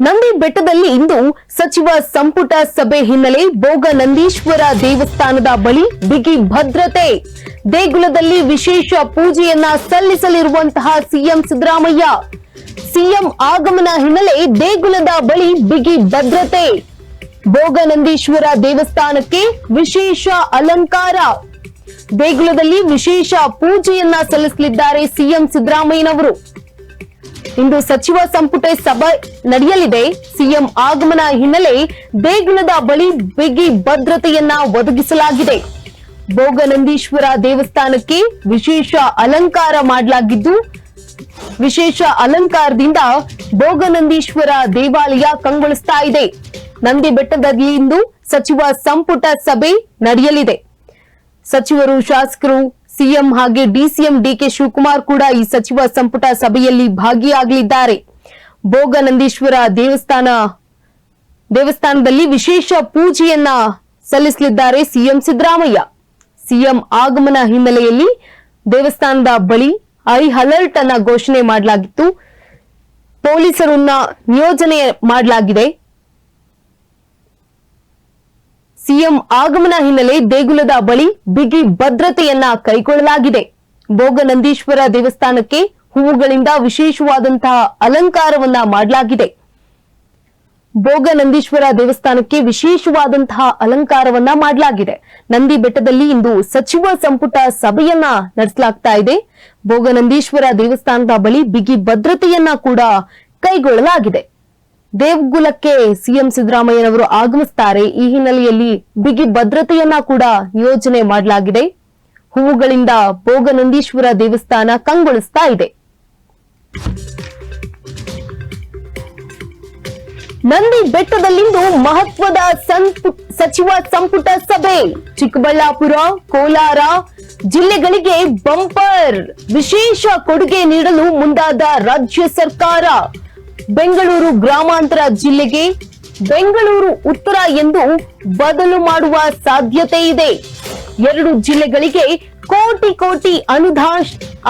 ನಂದಿ ಬೆಟ್ಟದಲ್ಲಿ ಇಂದು ಸಚಿವ ಸಂಪುಟ ಸಭೆ ಹಿನ್ನೆಲೆ ಭೋಗ ನಂದೀಶ್ವರ ದೇವಸ್ಥಾನದ ಬಳಿ ಬಿಗಿ ಭದ್ರತೆ. ದೇಗುಲದಲ್ಲಿ ವಿಶೇಷ ಪೂಜೆಯನ್ನ ಸಲ್ಲಿಸಲಿರುವಂತಹ ಸಿಎಂ ಸಿದ್ದರಾಮಯ್ಯ. ಸಿಎಂ ಆಗಮನ ಹಿನ್ನೆಲೆ ದೇಗುಲದ ಬಳಿ ಬಿಗಿ ಭದ್ರತೆ. ಭೋಗನಂದೀಶ್ವರ ದೇವಸ್ಥಾನಕ್ಕೆ ವಿಶೇಷ ಅಲಂಕಾರ. ದೇಗುಲದಲ್ಲಿ ವಿಶೇಷ ಪೂಜೆಯನ್ನ ಸಲ್ಲಿಸಲಿದ್ದಾರೆ ಸಿಎಂ ಸಿದ್ದರಾಮಯ್ಯನವರು. ಇಂದು ಸಚಿವ ಸಂಪುಟ ಸಭೆ ನಡೆಯಲಿದೆ. ಸಿಎಂ ಆಗಮನ ಹಿನ್ನೆಲೆ ದೇಗುಲದ ಬಳಿ ಬಿಗಿ ಭದ್ರತೆಯನ್ನ ಒದಗಿಸಲಾಗಿದೆ. ಭೋಗನಂದೀಶ್ವರ ದೇವಸ್ಥಾನಕ್ಕೆ ವಿಶೇಷ ಅಲಂಕಾರ ಮಾಡಲಾಗಿದ್ದು, ವಿಶೇಷ ಅಲಂಕಾರದಿಂದ ಭೋಗನಂದೀಶ್ವರ ದೇವಾಲಯ ಕಂಗೊಳಿಸ್ತಾ ಇದೆ. ನಂದಿ ಬೆಟ್ಟದಲ್ಲಿ ಇಂದು ಸಚಿವ ಸಂಪುಟ ಸಭೆ ನಡೆಯಲಿದೆ. ಸಚಿವರು ಶಾಸಕರು ಸಿಎಂ ಹಾಗೆ ಡಿಸಿಎಂ ಡಿಕೆ ಶಿವಕುಮಾರ್ ಕೂಡ ಈ ಸಚಿವ ಸಂಪುಟ ಸಭೆಯಲ್ಲಿ ಭಾಗಿಯಾಗಲಿದ್ದಾರೆ. ಭೋಗನಂದೀಶ್ವರ ದೇವಸ್ಥಾನ, ದೇವಸ್ಥಾನದಲ್ಲಿ ವಿಶೇಷ ಪೂಜೆಯನ್ನ ಸಲ್ಲಿಸಲಿದ್ದಾರೆ ಸಿಎಂ ಸಿದ್ದರಾಮಯ್ಯ. ಸಿಎಂ ಆಗಮನ ಹಿನ್ನೆಲೆಯಲ್ಲಿ ದೇವಸ್ಥಾನದ ಬಳಿ ಐ ಅಲರ್ಟ್ ಅನ್ನ ಘೋಷಣೆ ಮಾಡಲಾಗಿತ್ತು. ಪೊಲೀಸರನ್ನ ನಿಯೋಜನೆ ಮಾಡಲಾಗಿದೆ. ಸಿಎಂ ಆಗಮನ ಹಿನ್ನೆಲೆ ದೇಗುಲದ ಬಳಿ ಬಿಗಿ ಭದ್ರತೆಯನ್ನ ಕೈಗೊಳ್ಳಲಾಗಿದೆ. ಭೋಗನಂದೀಶ್ವರ ದೇವಸ್ಥಾನಕ್ಕೆ ಹೂವುಗಳಿಂದ ವಿಶೇಷವಾದಂತಹ ಅಲಂಕಾರವನ್ನ ಮಾಡಲಾಗಿದೆ. ಭೋಗನಂದೀಶ್ವರ ದೇವಸ್ಥಾನಕ್ಕೆ ವಿಶೇಷವಾದಂತಹ ಅಲಂಕಾರವನ್ನ ಮಾಡಲಾಗಿದೆ. ನಂದಿ ಬೆಟ್ಟದಲ್ಲಿ ಇಂದು ಸಚಿವ ಸಂಪುಟ ಸಭೆಯನ್ನ ನಡೆಸಲಾಗ್ತಾ ಇದೆ. ಭೋಗನಂದೀಶ್ವರ ದೇವಸ್ಥಾನದ ಬಳಿ ಬಿಗಿ ಭದ್ರತೆಯನ್ನ ಕೂಡ ಕೈಗೊಳ್ಳಲಾಗಿದೆ. ದೇವಗುಲಕ್ಕೆ ಸಿಎಂ ಸಿದ್ದರಾಮಯ್ಯನವರು ಆಗಮಿಸುತ್ತಾರೆ ಈ ಹಿನ್ನೆಲೆಯಲ್ಲಿ ಬಿಗಿ ಭದ್ರತೆಯನ್ನ ಕೂಡ ನಿಯೋಜನೆ ಮಾಡಲಾಗಿದೆ. ಹೂವುಗಳಿಂದ ಭೋಗನಂದೀಶ್ವರ ದೇವಸ್ಥಾನ ಕಂಗೊಳಿಸ್ತಾ ಇದೆ. ನಂದಿ ಬೆಟ್ಟದಲ್ಲಿಂದು ಮಹತ್ವದ ಸಚಿವ ಸಂಪುಟ ಸಭೆ. ಚಿಕ್ಕಬಳ್ಳಾಪುರ, ಕೋಲಾರ ಜಿಲ್ಲೆಗಳಿಗೆ ಬಂಪರ್ ವಿಶೇಷ ಕೊಡುಗೆ ನೀಡಲು ಮುಂದಾದ ರಾಜ್ಯ ಸರ್ಕಾರ. ಬೆಂಗಳೂರು ಗ್ರಾಮಾಂತರ ಜಿಲ್ಲೆಗೆ ಬೆಂಗಳೂರು ಉತ್ತರ ಎಂದು ಬದಲು ಮಾಡುವ ಸಾಧ್ಯತೆ ಇದೆ. ಎರಡು ಜಿಲ್ಲೆಗಳಿಗೆ ಕೋಟಿ ಕೋಟಿ ಅನುದಾನ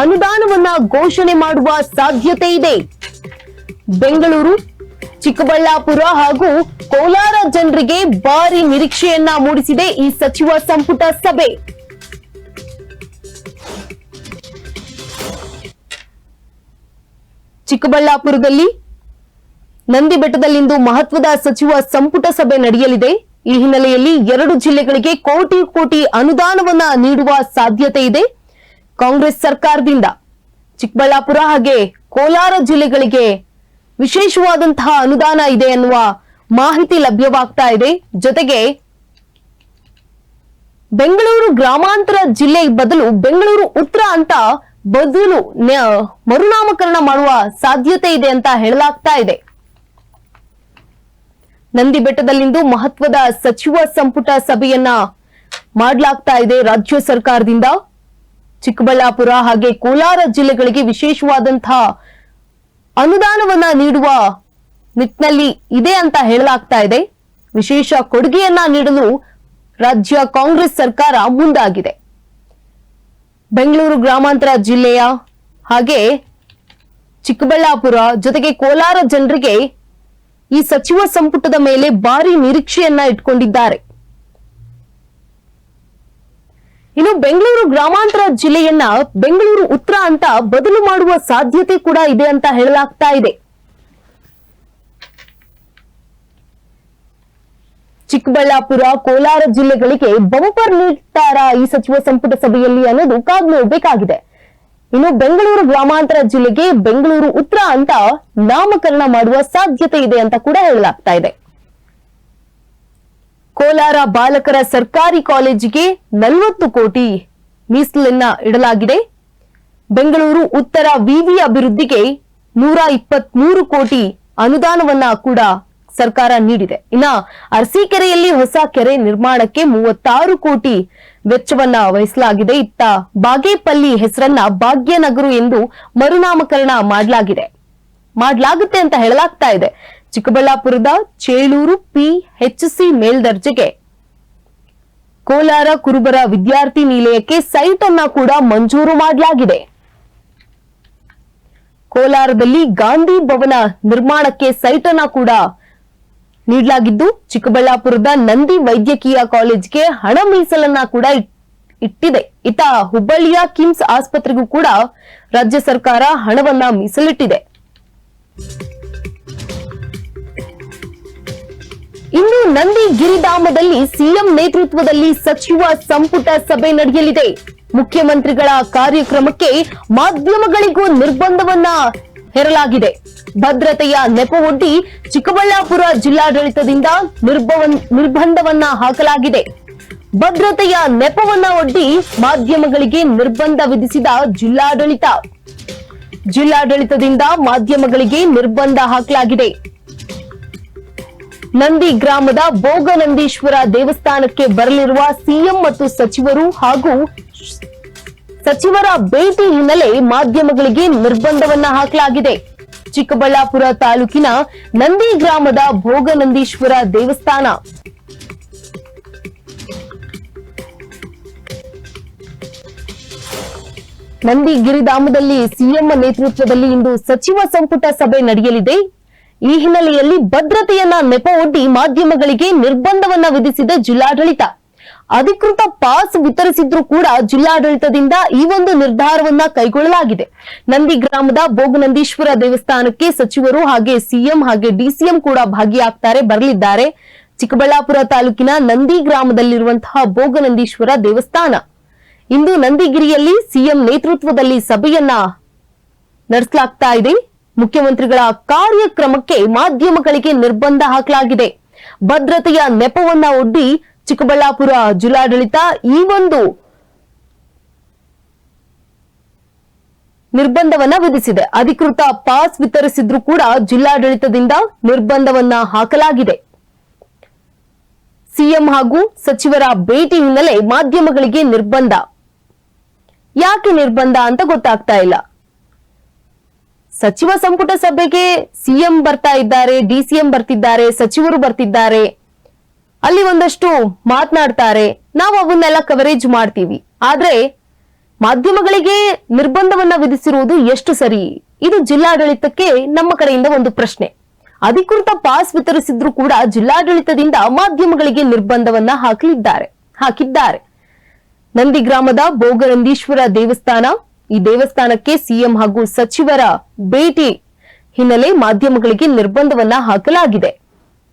ಅನುದಾನವನ್ನ ಘೋಷಣೆ ಮಾಡುವ ಸಾಧ್ಯತೆ ಇದೆ. ಬೆಂಗಳೂರು, ಚಿಕ್ಕಬಳ್ಳಾಪುರ ಹಾಗೂ ಕೋಲಾರ ಜನರಿಗೆ ಭಾರಿ ನಿರೀಕ್ಷೆಯನ್ನ ಮೂಡಿಸಿದೆ ಈ ಸಚಿವ ಸಂಪುಟ ಸಭೆ. ಚಿಕ್ಕಬಳ್ಳಾಪುರದಲ್ಲಿ ನಂದಿ ಬೆಟ್ಟದಲ್ಲಿಂದು ಮಹತ್ವದ ಸಚಿವ ಸಂಪುಟ ಸಭೆ ನಡೆಯಲಿದೆ. ಈ ಹಿನ್ನೆಲೆಯಲ್ಲಿ ಎರಡು ಜಿಲ್ಲೆಗಳಿಗೆ ಕೋಟಿ ಕೋಟಿ ಅನುದಾನವನ್ನ ನೀಡುವ ಸಾಧ್ಯತೆ ಇದೆ. ಕಾಂಗ್ರೆಸ್ ಸರ್ಕಾರದಿಂದ ಚಿಕ್ಕಬಳ್ಳಾಪುರ ಹಾಗೆ ಕೋಲಾರ ಜಿಲ್ಲೆಗಳಿಗೆ ವಿಶೇಷವಾದಂತಹ ಅನುದಾನ ಇದೆ ಅನ್ನುವ ಮಾಹಿತಿ ಲಭ್ಯವಾಗ್ತಾ ಇದೆ. ಜೊತೆಗೆ ಬೆಂಗಳೂರು ಗ್ರಾಮಾಂತರ ಜಿಲ್ಲೆ ಬದಲು ಬೆಂಗಳೂರು ಉತ್ತರ ಅಂತ ಬದಲು ಮರುನಾಮಕರಣ ಮಾಡುವ ಸಾಧ್ಯತೆ ಇದೆ ಅಂತ ಹೇಳಲಾಗ್ತಾ ಇದೆ. ನಂದಿ ಬೆಟ್ಟದಲ್ಲಿಂದು ಮಹತ್ವದ ಸಚಿವ ಸಂಪುಟ ಸಭೆಯನ್ನ ಮಾಡಲಾಗ್ತಾ ಇದೆ ರಾಜ್ಯ ಸರ್ಕಾರದಿಂದ. ಚಿಕ್ಕಬಳ್ಳಾಪುರ ಹಾಗೆ ಕೋಲಾರ ಜಿಲ್ಲೆಗಳಿಗೆ ವಿಶೇಷವಾದಂತಹ ಅನುದಾನವನ್ನ ನೀಡುವ ನಿಟ್ಟಿನಲ್ಲಿ ಇದೆ ಅಂತ ಹೇಳಲಾಗ್ತಾ ಇದೆ. ವಿಶೇಷ ಕೊಡುಗೆಯನ್ನ ನೀಡಲು ರಾಜ್ಯ ಕಾಂಗ್ರೆಸ್ ಸರ್ಕಾರ ಮುಂದಾಗಿದೆ. ಬೆಂಗಳೂರು ಗ್ರಾಮಾಂತರ ಜಿಲ್ಲೆಯ ಹಾಗೆ ಚಿಕ್ಕಬಳ್ಳಾಪುರ ಜೊತೆಗೆ ಕೋಲಾರ ಜನರಿಗೆ ಈ ಸಚಿವ ಸಂಪುಟದ ಮೇಲೆ ಭಾರಿ ನಿರೀಕ್ಷೆಯನ್ನ ಇಟ್ಕೊಂಡಿದ್ದಾರೆ. ಇನ್ನು ಬೆಂಗಳೂರು ಗ್ರಾಮಾಂತರ ಜಿಲ್ಲೆಯನ್ನ ಬೆಂಗಳೂರು ಉತ್ತರ ಅಂತ ಬದಲು ಮಾಡುವ ಸಾಧ್ಯತೆ ಕೂಡ ಇದೆ ಅಂತ ಹೇಳಲಾಗ್ತಾ ಇದೆ. ಚಿಕ್ಕಬಳ್ಳಾಪುರ, ಕೋಲಾರ ಜಿಲ್ಲೆಗಳಿಗೆ ಬಂಪರ್ ನೀಡ್ತಾರಾ ಈ ಸಚಿವ ಸಂಪುಟ ಸಭೆಯಲ್ಲಿ ಅನ್ನೋದು ಕಾದ್ ನೋಡ್ಬೇಕಾಗಿದೆ ಇನ್ನು ಬೆಂಗಳೂರು ಗ್ರಾಮಾಂತರ ಜಿಲ್ಲೆಗೆ ಬೆಂಗಳೂರು ಉತ್ತರ ಅಂತ ನಾಮಕರಣ ಮಾಡುವ ಸಾಧ್ಯತೆ ಇದೆ ಅಂತ ಕೂಡ ಹೇಳಲಾಗ್ತಾ ಇದೆ. ಕೋಲಾರ ಬಾಲಕರ ಸರ್ಕಾರಿ ಕಾಲೇಜಿಗೆ ನಲವತ್ತು ಕೋಟಿ ಮೀಸಲನ್ನ ಇಡಲಾಗಿದೆ. ಬೆಂಗಳೂರು ಉತ್ತರ ವಿವಿ ಅಭಿವೃದ್ಧಿಗೆ ನೂರ ಇಪ್ಪತ್ಮೂರು ಕೋಟಿ ಅನುದಾನವನ್ನ ಕೂಡ ಸರ್ಕಾರ ನೀಡಿದೆ. ಇನ್ನ ಅರಸೀಕೆರೆಯಲ್ಲಿ ಹೊಸ ಕೆರೆ ನಿರ್ಮಾಣಕ್ಕೆ ಮೂವತ್ತಾರು ಕೋಟಿ ವೆಚ್ಚವನ್ನ ವಹಿಸಲಾಗಿದೆ. ಇತ್ತ ಬಾಗೇಪಲ್ಲಿ ಹೆಸರನ್ನ ಭಾಗ್ಯನಗರು ಎಂದು ಮರುನಾಮಕರಣ ಮಾಡಲಾಗಿದೆ. ಮಾಡಲಾಗುತ್ತೆ ಅಂತ ಹೇಳಲಾಗ್ತಾ ಇದೆ. ಚಿಕ್ಕಬಳ್ಳಾಪುರದ ಚೇಳೂರು ಪಿ ಸಿ ಮೇಲ್ದರ್ಜೆಗೆ. ಕೋಲಾರ ಕುರುಬರ ವಿದ್ಯಾರ್ಥಿ ನಿಲಯಕ್ಕೆ ಸೈಟ್ ಅನ್ನ ಕೂಡ ಮಂಜೂರು ಮಾಡಲಾಗಿದೆ. ಕೋಲಾರದಲ್ಲಿ ಗಾಂಧಿ ಭವನ ನಿರ್ಮಾಣಕ್ಕೆ ಸೈಟ್ ಅನ್ನ ಕೂಡ ನೀಡಲಾಗಿದ್ದು ಚಿಕ್ಕಬಳ್ಳಾಪುರದ ನಂದಿ ವೈದ್ಯಕೀಯ ಕಾಲೇಜ್ಗೆ ಹಣ ಮೀಸಲನ್ನ ಕೂಡ ಇಟ್- ಇಟ್ಟಿದೆ. ಇತ ಹುಬ್ಬಳ್ಳಿಯ ಕಿಮ್ಸ್ ಆಸ್ಪತ್ರೆಗೂ ಕೂಡ ರಾಜ್ಯ ಸರ್ಕಾರ ಹಣವನ್ನ ಮೀಸಲಿಟ್ಟಿದೆ. ಇನ್ನು ನಂದಿ ಗಿರಿಧಾಮದಲ್ಲಿ ಸಿಎಂ ನೇತೃತ್ವದಲ್ಲಿ ಸಚಿವ ಸಂಪುಟ ಸಭೆ ನಡೆಯಲಿದೆ. ಮುಖ್ಯಮಂತ್ರಿಗಳ ಕಾರ್ಯಕ್ರಮಕ್ಕೆ ಮಾಧ್ಯಮಗಳಿಗೂ ನಿರ್ಬಂಧವನ್ನ ಹೇರಲಾಗಿದೆ. ಭದ್ರತೆಯ ನೆಪವೊಡ್ಡಿ ಚಿಕ್ಕಬಳ್ಳಾಪುರ ಜಿಲ್ಲಾಡಳಿತದಿಂದ ನಿರ್ಬಂಧವನ್ನ ಹಾಕಲಾಗಿದೆ. ಭದ್ರತೆಯ ನೆಪವನ್ನ ಒಡ್ಡಿ ಮಾಧ್ಯಮಗಳಿಗೆ ನಿರ್ಬಂಧ ವಿಧಿಸಿದ ಜಿಲ್ಲಾಡಳಿತ. ಜಿಲ್ಲಾಡಳಿತದಿಂದ ಮಾಧ್ಯಮಗಳಿಗೆ ನಿರ್ಬಂಧ ಹಾಕಲಾಗಿದೆ. ನಂದಿ ಗ್ರಾಮದ ಭೋಗನಂದೀಶ್ವರ ದೇವಸ್ಥಾನಕ್ಕೆ ಬರಲಿರುವ ಸಿಎಂ ಮತ್ತು ಸಚಿವರು ಹಾಗೂ ಸಚಿವರ ಭೇಟಿ ಹಿನ್ನೆಲೆ ಮಾಧ್ಯಮಗಳಿಗೆ ನಿರ್ಬಂಧವನ್ನ ಹಾಕಲಾಗಿದೆ. ಚಿಕ್ಕಬಳ್ಳಾಪುರ ತಾಲೂಕಿನ ನಂದಿ ಗ್ರಾಮದ ಭೋಗನಂದೀಶ್ವರ ದೇವಸ್ಥಾನ. ನಂದಿ ಗಿರಿಧಾಮದಲ್ಲಿ ಸಿಎಂ ನೇತೃತ್ವದಲ್ಲಿ ಇಂದು ಸಚಿವ ಸಂಪುಟ ಸಭೆ ನಡೆಯಲಿದೆ. ಈ ಹಿನ್ನೆಲೆಯಲ್ಲಿ ಭದ್ರತೆಯನ್ನ ನೆಪವೊಡ್ಡಿ ಮಾಧ್ಯಮಗಳಿಗೆ ನಿರ್ಬಂಧವನ್ನ ವಿಧಿಸಿದ ಜಿಲ್ಲಾಡಳಿತ. ಅಧಿಕೃತ ಪಾಸ್ ವಿತರಿಸಿದ್ರೂ ಕೂಡ ಜಿಲ್ಲಾಡಳಿತದಿಂದ ಈ ಒಂದು ನಿರ್ಧಾರವನ್ನ ಕೈಗೊಳ್ಳಲಾಗಿದೆ. ನಂದಿ ಗ್ರಾಮದ ಭೋಗನಂದೀಶ್ವರ ದೇವಸ್ಥಾನಕ್ಕೆ ಸಚಿವರು ಹಾಗೆ ಸಿಎಂ ಹಾಗೆ ಡಿಸಿಎಂ ಕೂಡ ಭಾಗಿಯಾಗ್ತಾರೆ, ಬರಲಿದ್ದಾರೆ. ಚಿಕ್ಕಬಳ್ಳಾಪುರ ತಾಲೂಕಿನ ನಂದಿ ಗ್ರಾಮದಲ್ಲಿರುವಂತಹ ಬೋಗನಂದೀಶ್ವರ ದೇವಸ್ಥಾನ. ಇಂದು ನಂದಿಗಿರಿಯಲ್ಲಿ ಸಿಎಂ ನೇತೃತ್ವದಲ್ಲಿ ಸಭೆಯನ್ನ ನಡೆಸಲಾಗ್ತಾ ಇದೆ. ಮುಖ್ಯಮಂತ್ರಿಗಳ ಕಾರ್ಯಕ್ರಮಕ್ಕೆ ಮಾಧ್ಯಮಗಳಿಗೆ ನಿರ್ಬಂಧ ಹಾಕಲಾಗಿದೆ. ಭದ್ರತೆಯ ನೆಪವನ್ನ ಒಡ್ಡಿ ಚಿಕ್ಕಬಳ್ಳಾಪುರ ಜಿಲ್ಲಾಡಳಿತ ಈ ಒಂದು ನಿರ್ಬಂಧವನ್ನ ವಿಧಿಸಿದೆ. ಅಧಿಕೃತ ಪಾಸ್ ವಿತರಿಸಿದ್ರೂ ಕೂಡ ಜಿಲ್ಲಾಡಳಿತದಿಂದ ನಿರ್ಬಂಧವನ್ನ ಹಾಕಲಾಗಿದೆ. ಸಿಎಂ ಹಾಗೂ ಸಚಿವರ ಭೇಟಿ ಹಿನ್ನೆಲೆ ಮಾಧ್ಯಮಗಳಿಗೆ ನಿರ್ಬಂಧ. ಯಾಕೆ ನಿರ್ಬಂಧ ಅಂತ ಗೊತ್ತಾಗ್ತಾ ಇಲ್ಲ. ಸಚಿವ ಸಂಪುಟ ಸಭೆಗೆ ಸಿಎಂ ಬರ್ತಾ ಇದ್ದಾರೆ ಡಿಸಿಎಂ ಬರ್ತಿದ್ದಾರೆ, ಸಚಿವರು ಬರ್ತಿದ್ದಾರೆ. ಅಲ್ಲಿ ಒಂದಷ್ಟು ಮಾತನಾಡ್ತಾರೆ. ನಾವು ಅವನ್ನೆಲ್ಲ ಕವರೇಜ್ ಮಾಡ್ತೀವಿ. ಆದ್ರೆ ಮಾಧ್ಯಮಗಳಿಗೆ ನಿರ್ಬಂಧವನ್ನ ವಿಧಿಸಿರುವುದು ಎಷ್ಟು ಸರಿ? ಇದು ಜಿಲ್ಲಾಡಳಿತಕ್ಕೆ ನಮ್ಮ ಕಡೆಯಿಂದ ಒಂದು ಪ್ರಶ್ನೆ. ಅಧಿಕೃತ ಪಾಸ್ ವಿತರಿಸಿದ್ರು ಕೂಡ ಜಿಲ್ಲಾಡಳಿತದಿಂದ ಮಾಧ್ಯಮಗಳಿಗೆ ನಿರ್ಬಂಧವನ್ನ ಹಾಕಲಿದ್ದಾರೆ. ಹಾಕಿದ್ದಾರೆ. ನಂದಿ ಗ್ರಾಮದ ಭೋಗನಂದೀಶ್ವರ ದೇವಸ್ಥಾನ, ಈ ದೇವಸ್ಥಾನಕ್ಕೆ ಸಿಎಂ ಹಾಗೂ ಸಚಿವರ ಭೇಟಿ ಹಿನ್ನೆಲೆ ಮಾಧ್ಯಮಗಳಿಗೆ ನಿರ್ಬಂಧವನ್ನ ಹಾಕಲಾಗಿದೆ.